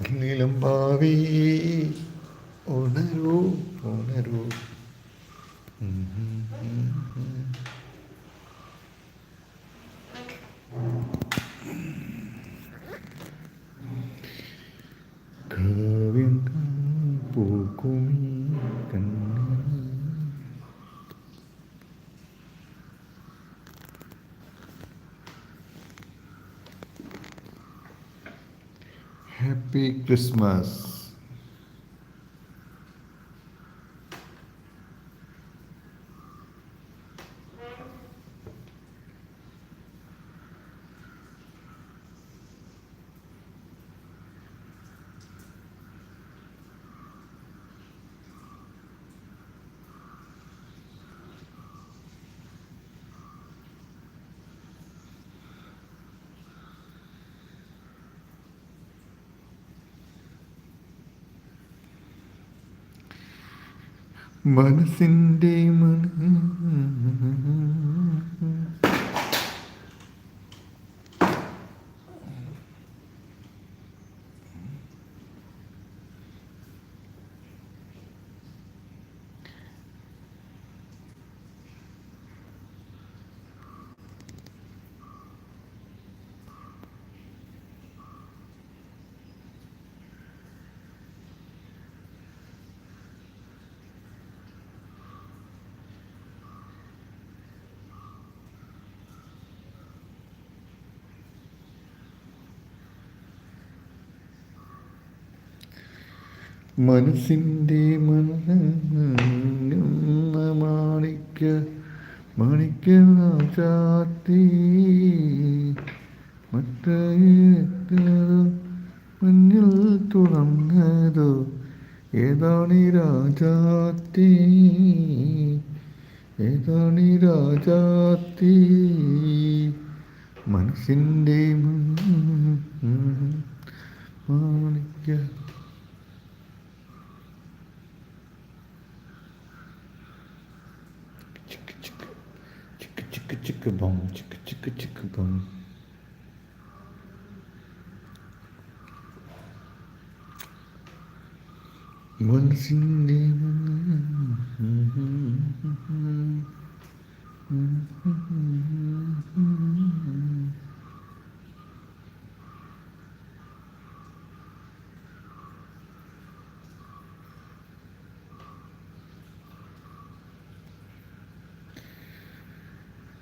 നിലമ്പാവി ഉണരൂ ഉണരൂ. Happy Christmas മനസ്സിന്റെ മന മനസ്സിന്റെ മന മാണിക്ക ചാത്തി. മറ്റേ മഞ്ഞിൽ തുറന്നതോ ഏതാണി രാജാത്തി? ഏതാണി രാജാത്തി? മനസ്സിന്റെ മാണിക്ക. 치크치크봉 치크치크치크봉 원숭이는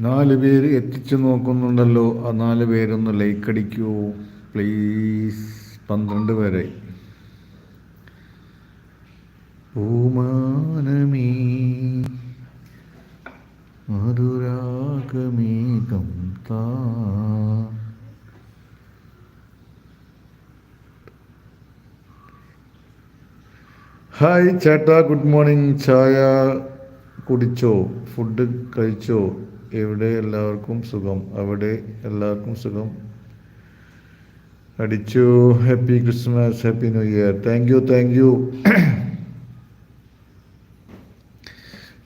നാല് പേര് എത്തിച്ചു നോക്കുന്നുണ്ടല്ലോ. ആ നാല് പേരൊന്ന് ലൈക്ക് അടിക്കൂ. പ്ലീസ് പന്ത്രണ്ട് പേരെ. മധുരാഗമേകം താ. ഹായ് ചേട്ടാ. ഗുഡ് മോർണിംഗ് ചായ കുടിച്ചോ? ഫുഡ് കഴിച്ചോ? എവിടെ എല്ലാവർക്കും സുഖം. അവിടെ എല്ലാവർക്കും സുഖം. അടിച്ചു. Happy Christmas happy new year thank you thank you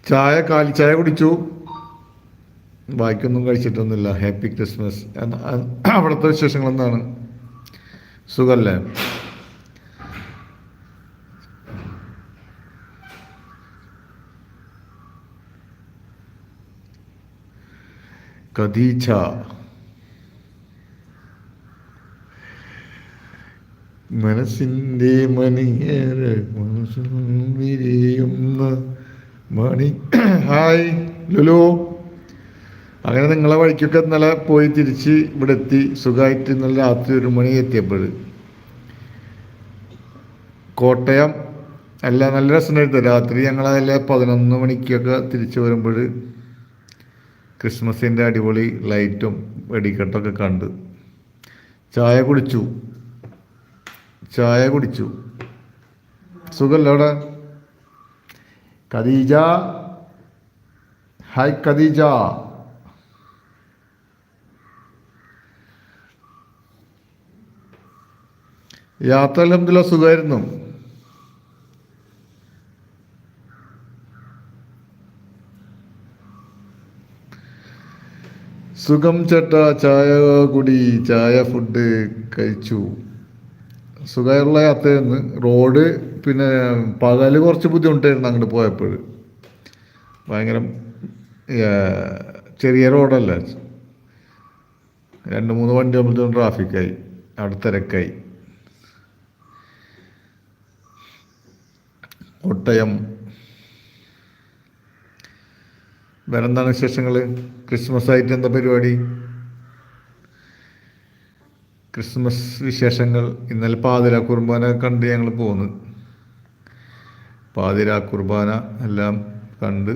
ചായ കാലി ചായ കുടിച്ചു. ബാക്കിയൊന്നും കഴിച്ചിട്ടൊന്നുമില്ല. ഹാപ്പി ക്രിസ്മസ് അവിടുത്തെ വിശേഷങ്ങൾ എന്താണ്? സുഖല്ലേ ഖദീജ മനസ്സിന്റെ മണിയേറെ മനസ്സിൽ മണി. ഹായ് ലുലു. അങ്ങനെ നിങ്ങളെ വഴിക്കൊക്കെ ഇന്നലെ പോയി തിരിച്ച് ഇവിടെ എത്തി സുഖമായിട്ട് ഇന്നലെ രാത്രി ഒരു മണി എത്തിയപ്പോൾ കോട്ടയം. അല്ല നല്ല രസമുണ്ടായിരുന്നു. രാത്രി ഞങ്ങളതിലെ പതിനൊന്ന് മണിക്കൊക്കെ തിരിച്ചു വരുമ്പോൾ ക്രിസ്മസിന്റെ അടിപൊളി ലൈറ്റും വെടിക്കെട്ടൊക്കെ കണ്ട് ചായ കുടിച്ചു. ചായ കുടിച്ചു. സുഖമല്ല അവിടെ? ഖദീജ? ഹായ് ഖദീജ. യാത്ര അലഹമില്ല സുഖമായിരുന്നു സുഖം ചേട്ടാ ചായ കുടി ചായ ഫുഡ് കഴിച്ചു. സുഖമുള്ള യാത്രയായിരുന്നു. റോഡ് പിന്നെ പകൽ കുറച്ച് ബുദ്ധിമുട്ടായിരുന്നു അങ്ങോട്ട് പോയപ്പോൾ ഭയങ്കര ചെറിയ റോഡല്ല രണ്ട് മൂന്ന് വണ്ടി ആകുമ്പോഴത്തേക്കും ട്രാഫിക്കായി അവിടെ തിരക്കായി. കോട്ടയം വേറെ എന്താണ് വിശേഷങ്ങൾ ക്രിസ്മസ് ആയിട്ട് എന്താ പരിപാടി? ക്രിസ്മസ് വിശേഷങ്ങൾ. ഇന്നലെ പാതിര കുർബാന കണ്ട് ഞങ്ങൾ പോന്ന്. പാതിര കുർബാന എല്ലാം കണ്ട്.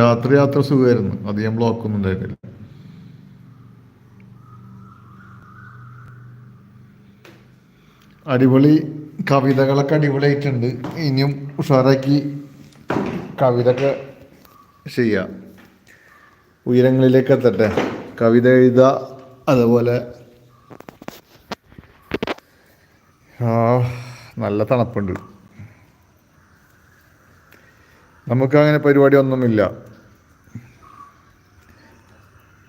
രാത്രി യാത്ര സുഖമായിരുന്നു അധികം ബ്ലോക്കൊന്നും ഉണ്ടായിരുന്നില്ല അടിപൊളി കവിതകളൊക്കെ അടിപൊളിയായിട്ടുണ്ട്. ഇനിയും ഉഷാറാക്കി കവിതയൊക്കെ ചെയ്യാം. ഉയരങ്ങളിലേക്ക് എത്തട്ടെ. കവിത എഴുതുക അതുപോലെ നല്ല തണുപ്പുണ്ട്. നമുക്കങ്ങനെ പരിപാടി ഒന്നുമില്ല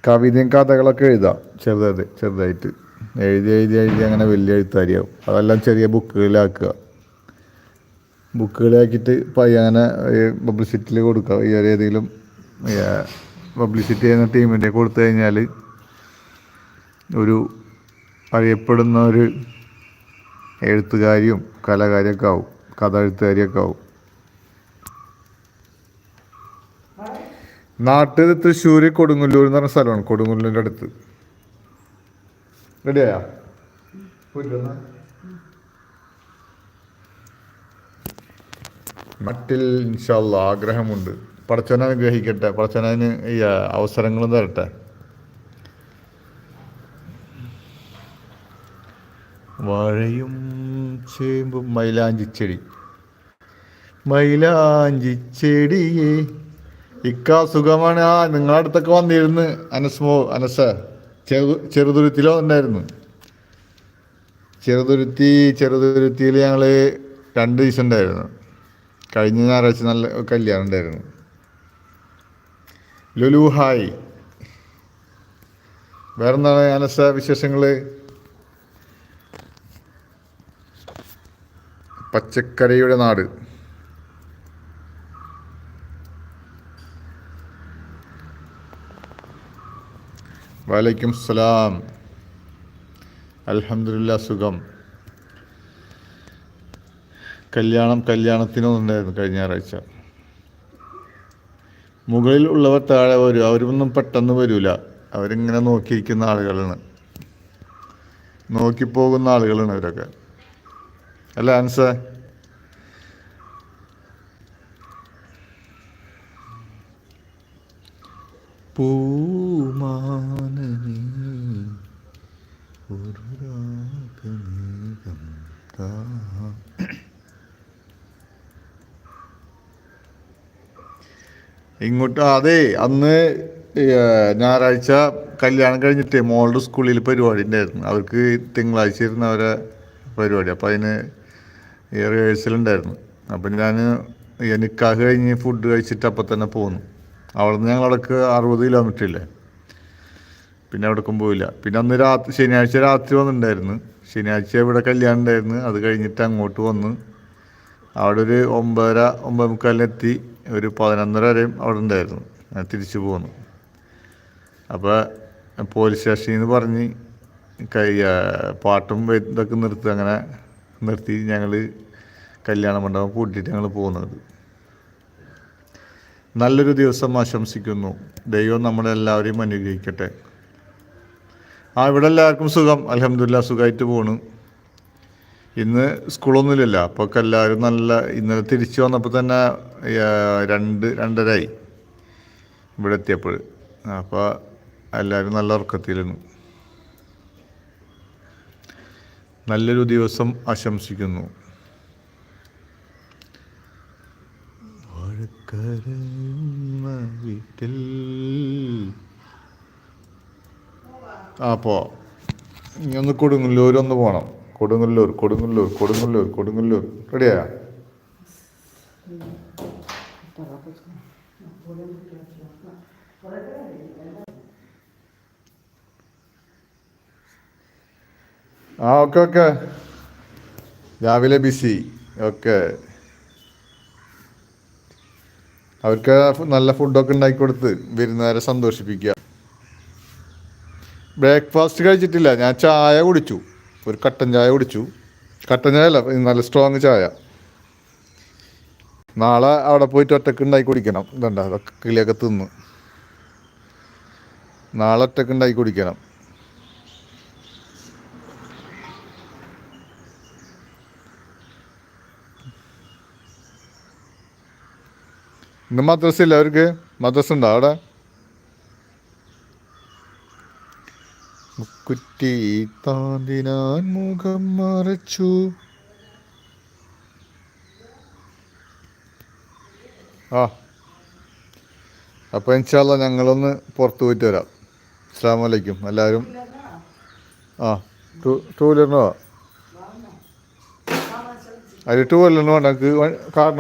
കവിതയും കഥകളൊക്കെ എഴുതാം ചെറുതായിട്ട് ചെറുതായിട്ട്. എഴുതി എഴുതി എഴുതി അങ്ങനെ വലിയ എഴുത്താരിയാവും. അതെല്ലാം ചെറിയ ബുക്കുകളിലാക്കുക. ബുക്കുകളിലാക്കിയിട്ട് പയ്യ അങ്ങനെ പബ്ലിസിറ്റിയിൽ കൊടുക്കുക. ഈ ഒരു ഏതെങ്കിലും പബ്ലിസിറ്റി ചെയ്യുന്ന ടീമിന്റെ കൊടുത്തു കഴിഞ്ഞാൽ ഒരു അറിയപ്പെടുന്ന ഒരു എഴുത്തുകാരിയും കലാകാരിയൊക്കെ ആവും. കഥ എഴുത്തുകാരിയൊക്കെ ആവും. നാട്ടിൽ തൃശ്ശൂർ കൊടുങ്ങല്ലൂർ എന്ന് പറഞ്ഞ സ്ഥലമാണ് കൊടുങ്ങല്ലൂരിന്റെ അടുത്ത്. റെഡിയായാ? മട്ടിൽ ഇൻഷാല്ല ആഗ്രഹമുണ്ട്. പടച്ചവനെ അനുഗ്രഹിക്കട്ടെ. പടച്ചവനതിന് ഈ അവസരങ്ങളും തരട്ടെ. വാഴയും ചേമ്പും മൈലാഞ്ചിച്ചെടി. മൈലാഞ്ചിച്ചെടിയേ. ഇക്കാ സുഖമാണ്. ആ നിങ്ങളടുത്തൊക്കെ വന്നിരുന്ന് അനസ്മോ അനസ. ചെറു ചെറുതുരുത്തിലോ ഉണ്ടായിരുന്നു. ചെറുതുരുത്തി ചെറുതുരുത്തിയിൽ ഞങ്ങൾ രണ്ട് ദിവസം ഉണ്ടായിരുന്നു. കഴിഞ്ഞ ഞായറാഴ്ച നല്ല കല്യാണം ഉണ്ടായിരുന്നു. ലുലു ഹായ്. വേറെന്താണ് അനസ വിശേഷങ്ങൾ പച്ചക്കറിയുടെ നാട്. വലൈക്കും സലാം അലഹമില്ല സുഖം. കല്യാണം കല്യാണത്തിനൊന്നുണ്ടായിരുന്നു കഴിഞ്ഞ ഞായറാഴ്ച. മുകളിൽ ഉള്ളവർ താഴെ വരും. അവരൊന്നും പെട്ടെന്ന് വരൂല. അവരിങ്ങനെ നോക്കിയിരിക്കുന്ന ആളുകളാണ്. നോക്കിപ്പോകുന്ന ആളുകളാണ് അവരൊക്കെ. അല്ല ആൻസ പൂമാനനേ താ ഇങ്ങോട്ട് അതെ അന്ന് ഞായറാഴ്ച കല്യാണം കഴിഞ്ഞിട്ട് മോളുടെ സ്കൂളിൽ പരിപാടി ഉണ്ടായിരുന്നു. അവർക്ക് തിങ്കളാഴ്ച ഇരുന്ന അവരെ പരിപാടി. അപ്പോൾ അതിന് റിഹേഴ്സൽ ഉണ്ടായിരുന്നു. അപ്പം ഞാൻ നിക്കാഹ് കഴിഞ്ഞ് ഫുഡ് കഴിച്ചിട്ട് അപ്പം തന്നെ പോന്നു. അവിടെ നിന്ന് ഞങ്ങളടക്ക് അറുപത് കിലോമീറ്റർ ഇല്ലേ? പിന്നെ എവിടേക്കും പോയില്ല. പിന്നെ അന്ന് രാത്രി ശനിയാഴ്ച രാത്രി വന്നിട്ടുണ്ടായിരുന്നു. ശനിയാഴ്ച ഇവിടെ കല്യാണം ഉണ്ടായിരുന്നു. അത് കഴിഞ്ഞിട്ട് അങ്ങോട്ട് വന്ന് അവിടെ ഒരു ഒമ്പതര ഒമ്പത് മുക്കാലിനെത്തി ഒരു പതിനൊന്നര വരെയും അവിടെ ഉണ്ടായിരുന്നു. തിരിച്ചു പോന്നു. അപ്പോൾ പോലീസ് സ്റ്റേഷനിൽ നിന്ന് പറഞ്ഞ് കൈ പാട്ടും ഇതൊക്കെ നിർത്തി. അങ്ങനെ നിർത്തി ഞങ്ങൾ കല്യാണ മണ്ഡപം കൂട്ടിയിട്ട് ഞങ്ങൾ പോകുന്നത് നല്ലൊരു ദിവസം ആശംസിക്കുന്നു. ദൈവം നമ്മളെല്ലാവരെയും അനുഗ്രഹിക്കട്ടെ. ആ ഇവിടെ എല്ലാവർക്കും സുഖം. അലഹമില്ല സുഖമായിട്ട് പോണു. ഇന്ന് സ്കൂളൊന്നുമില്ല അപ്പോൾ ഒക്കെ എല്ലാവരും നല്ല ഇന്നലെ തിരിച്ചു വന്നപ്പോൾ തന്നെ രണ്ട് രണ്ടരായി ഇവിടെ എത്തിയപ്പോൾ അപ്പോൾ എല്ലാവരും നല്ല ഉറക്കത്തിലാണ്. നല്ലൊരു ദിവസം ആശംസിക്കുന്നു. വാഴക്കരയുന്ന വീട്ടിൽ പോ. ഇനി ഒന്ന് കൊടുങ്ങല്ലൂർ ഒന്ന് പോകണം കൊടുങ്ങല്ലൂർ കൊടുങ്ങല്ലൂർ കൊടുങ്ങല്ലൂർ കൊടുങ്ങല്ലൂർ. റെഡിയാ? ആ ഓക്കെ ഓക്കെ. രാവിലെ ബിസി. ഓക്കെ. അവർക്ക് നല്ല ഫുഡൊക്കെ ഉണ്ടാക്കി കൊടുത്ത് വരുന്നവരെ സന്തോഷിപ്പിക്കുക. ബ്രേക്ക്ഫാസ്റ്റ് കഴിച്ചിട്ടില്ല. ഞാൻ ചായ കുടിച്ചു. ഒരു കട്ടൻ ചായ കുടിച്ചു. കട്ടൻ ചായ അല്ല നല്ല സ്ട്രോങ് ചായ. നാളെ അവിടെ പോയിട്ട് ഒറ്റയ്ക്ക് ഉണ്ടാക്കി കുടിക്കണം. ഇതുണ്ട? അതൊക്കെ കിളിയൊക്കെ തിന്ന്. നാളെ ഒറ്റയ്ക്ക് ഉണ്ടാക്കി കുടിക്കണം. ഇന്ന് മദ്രസ അവർക്ക്? മദ്രസ ഉണ്ടോ അവിടെ? മുക്കുറ്റി താന്തിനാൻ മുഖം മറച്ചു. ആ. അപ്പോൾ ഇൻഷാല്ല ഞങ്ങളൊന്ന് പുറത്ത് പോയിട്ട് വരാം. അസ്സാം വലൈക്കും എല്ലാവരും ആ. ടൂ ടൂ വീലറിന് പോവാം. അതിൽ ടൂ വീലറിന് വേണ്ട കാറിന്